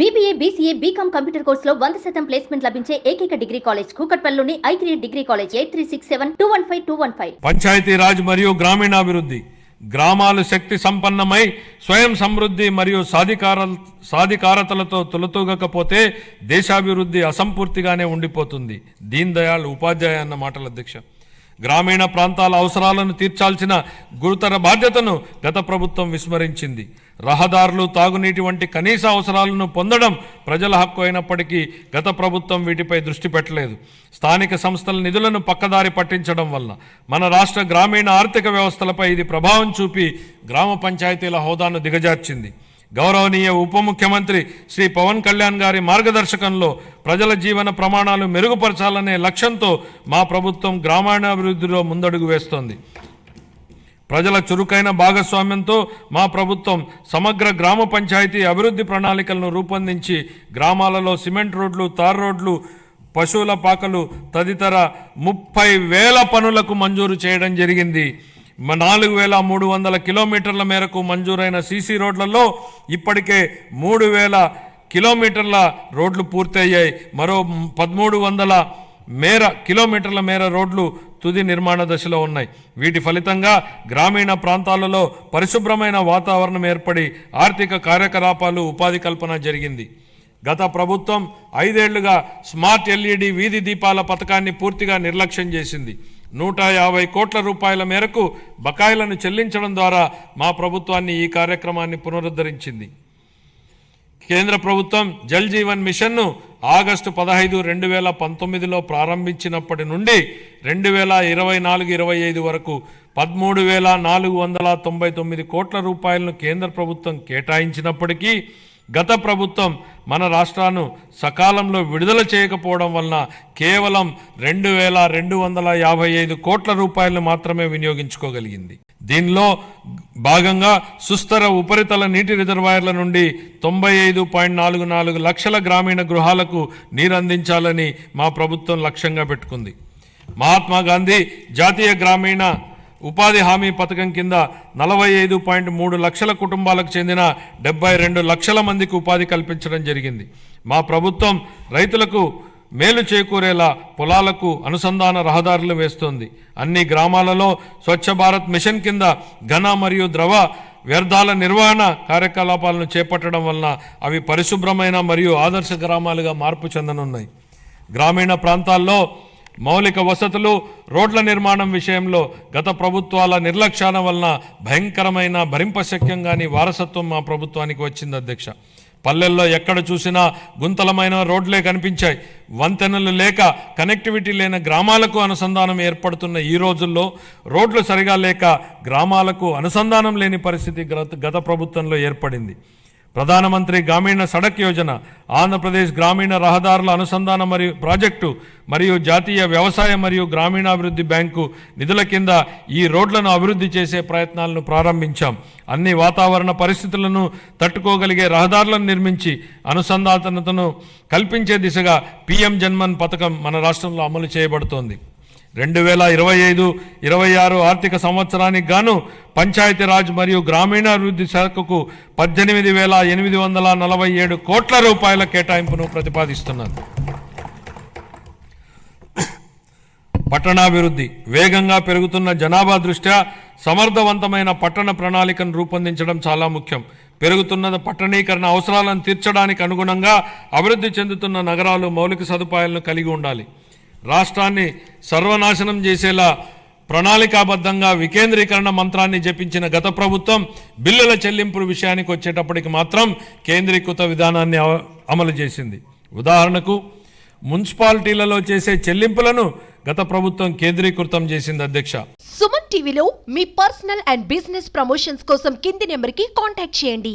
BBA BCA BCom computer కోర్సులో వంద శాతం ప్లేస్మెంట్ లభించే ఏకైక degree college కూకట్పల్లిలోని I three degree college eight three six seven two one five two one five Panchayati Raj మరియు గ్రామీణాభివృద్ధి. గ్రామాలు శక్తి సంపన్నమై స్వయం సమృద్ధి మరియు సాధికార సాధికారతలతో తొలతూగకపోతే దేశాభివృద్ధి అసంపూర్తిగానే ఉండిపోతుంది. దీన్ దయాళ్ ఉపాధ్యాయ అన్న మాటల అధ్యక్ష గ్రామీణ ప్రాంతాల అవసరాలను తీర్చాల్సిన గురుతర బాధ్యతను గత ప్రభుత్వం విస్మరించింది. రహదారులు తాగునీటి వంటి కనీస అవసరాలను పొందడం ప్రజల హక్కు అయినప్పటికీ గత ప్రభుత్వం వీటిపై దృష్టి పెట్టలేదు. స్థానిక సంస్థల నిధులను పక్కదారి పట్టించడం వల్ల మన రాష్ట్ర గ్రామీణ ఆర్థిక వ్యవస్థలపై ఇది ప్రభావం చూపి గ్రామ పంచాయతీల హోదాను దిగజార్చింది. గౌరవనీయ ఉప ముఖ్యమంత్రి శ్రీ పవన్ కళ్యాణ్ గారి మార్గదర్శకంలో ప్రజల జీవన ప్రమాణాలు మెరుగుపరచాలనే లక్ష్యంతో మా ప్రభుత్వం గ్రామీణాభివృద్ధిలో ముందడుగు వేస్తోంది. ప్రజల చురుకైన భాగస్వామ్యంతో మా ప్రభుత్వం సమగ్ర గ్రామ పంచాయతీ అభివృద్ధి ప్రణాళికలను రూపొందించి గ్రామాలలో సిమెంట్ రోడ్లు తార్ రోడ్లు పశువుల పాకలు తదితర ముప్పై వేల పనులకు మంజూరు చేయడం జరిగింది. నాలుగు వేల మూడు వందల కిలోమీటర్ల మేరకు మంజూరైన సీసీ రోడ్లలో ఇప్పటికే మూడు వేల కిలోమీటర్ల రోడ్లు పూర్తయ్యాయి. మరో పదమూడు వందల మేర కిలోమీటర్ల మేర రోడ్లు తుది నిర్మాణ దశలో ఉన్నాయి. వీటి ఫలితంగా గ్రామీణ ప్రాంతాలలో పరిశుభ్రమైన వాతావరణం ఏర్పడి ఆర్థిక కార్యకలాపాలు ఉపాధి కల్పన జరిగింది. గత ప్రభుత్వం ఐదేళ్ళుగా స్మార్ట్ ఎల్ఈడి వీధి దీపాల పథకాన్ని పూర్తిగా నిర్లక్ష్యం చేసింది. నూట యాభై కోట్ల రూపాయల మేరకు బకాయిలను చెల్లించడం ద్వారా మా ప్రభుత్వాన్ని ఈ కార్యక్రమాన్ని పునరుద్ధరించింది. కేంద్ర ప్రభుత్వం జల్ జీవన్ మిషన్ను ఆగస్టు పదహైదు రెండు వేల పంతొమ్మిదిలో ప్రారంభించినప్పటి నుండి రెండు వేల ఇరవై నాలుగు ఇరవై ఐదు వరకు పదమూడు వేల నాలుగు వందల తొంభై తొమ్మిది కోట్ల రూపాయలను కేంద్ర ప్రభుత్వం కేటాయించినప్పటికీ గత ప్రభుత్వం మన రాష్ట్రాన్ని సకాలంలో విడుదల చేయకపోవడం వలన కేవలం రెండు వేల రెండు వందల యాభై ఐదు కోట్ల రూపాయలు మాత్రమే వినియోగించుకోగలిగింది. దీనిలో భాగంగా సుస్థర ఉపరితల నీటి రిజర్వాయర్ల నుండి తొంభై ఐదు పాయింట్ నాలుగు నాలుగు లక్షల గ్రామీణ గృహాలకు నీరు అందించాలని మా ప్రభుత్వం లక్ష్యంగా పెట్టుకుంది. మహాత్మా గాంధీ జాతీయ గ్రామీణ ఉపాధి హామీ పథకం కింద నలభై ఐదు పాయింట్ మూడు లక్షల కుటుంబాలకు చెందిన డెబ్బై రెండు లక్షల మందికి ఉపాధి కల్పించడం జరిగింది. మా ప్రభుత్వం రైతులకు మేలు చేకూరేలా పొలాలకు అనుసంధాన రహదారులు వేస్తోంది. అన్ని గ్రామాలలో స్వచ్ఛ భారత్ మిషన్ కింద ఘన మరియు ద్రవ వ్యర్థాల నిర్వహణ కార్యకలాపాలను చేపట్టడం వలన అవి పరిశుభ్రమైన మరియు ఆదర్శ గ్రామాలుగా మార్పు చెందనున్నాయి. గ్రామీణ ప్రాంతాల్లో మౌలిక వసతులు రోడ్ల నిర్మాణం విషయంలో గత ప్రభుత్వాల నిర్లక్ష్యాల వలన భయంకరమైన భరింపశక్యం కాని వారసత్వం మా ప్రభుత్వానికి వచ్చింది అధ్యక్ష. పల్లెల్లో ఎక్కడ చూసినా గుంతలమైన రోడ్లే కనిపించాయి. వంతెనలు లేక కనెక్టివిటీ లేని గ్రామాలకు అనుసంధానం ఏర్పడుతున్న ఈ రోజుల్లో రోడ్లు సరిగా లేక గ్రామాలకు అనుసంధానం లేని పరిస్థితి గత గత ప్రభుత్వంలో ఏర్పడింది. ప్రధానమంత్రి గ్రామీణ సడక్ యోజన ఆంధ్రప్రదేశ్ గ్రామీణ రహదారుల అనుసంధానం మరియు ప్రాజెక్టు మరియు జాతీయ వ్యవసాయ మరియు గ్రామీణాభివృద్ధి బ్యాంకు నిధుల కింద ఈ రోడ్లను అభివృద్ధి చేసే ప్రయత్నాలను ప్రారంభించాం. అన్ని వాతావరణ పరిస్థితులను తట్టుకోగలిగే రహదారులను నిర్మించి అనుసంధానతను కల్పించే దిశగా పీఎం జన్మన్ పథకం మన రాష్ట్రంలో అమలు చేయబడుతోంది. రెండు వేల ఇరవై ఐదు ఇరవై ఆరు ఆర్థిక సంవత్సరానికి గాను పంచాయతీరాజ్ మరియు గ్రామీణాభివృద్ధి శాఖకు పద్దెనిమిది వేల ఎనిమిది వందల నలభై ఏడు కోట్ల రూపాయల కేటాయింపును ప్రతిపాదిస్తున్నారు. పట్టణాభివృద్ధి వేగంగా పెరుగుతున్న జనాభా దృష్ట్యా సమర్థవంతమైన పట్టణ ప్రణాళికను రూపొందించడం చాలా ముఖ్యం. పెరుగుతున్న పట్టణీకరణ అవసరాలను తీర్చడానికి అనుగుణంగా అభివృద్ధి చెందుతున్న నగరాలు మౌలిక సదుపాయాలను కలిగి ఉండాలి. రాష్ట్రాన్ని సర్వనాశనం చేసేలా ప్రణాళికాబద్ధంగా వికేంద్రీకరణ మంత్రాన్ని జపించిన గత ప్రభుత్వం బిల్లుల చెల్లింపుల విషయానికి వచ్చేటప్పటికి మాత్రం కేంద్రీకృత విధానాన్ని అమలు చేసింది. ఉదాహరణకు మున్సిపాలిటీలలో చేసే చెల్లింపులను గత ప్రభుత్వం కేంద్రీకృతం చేసింది అధ్యక్ష. సుమన్ టీవీలో మీ పర్సనల్ అండ్ బిజినెస్ ప్రమోషన్స్ కోసం కింది నెంబర్కి కాంటాక్ట్ చేయండి.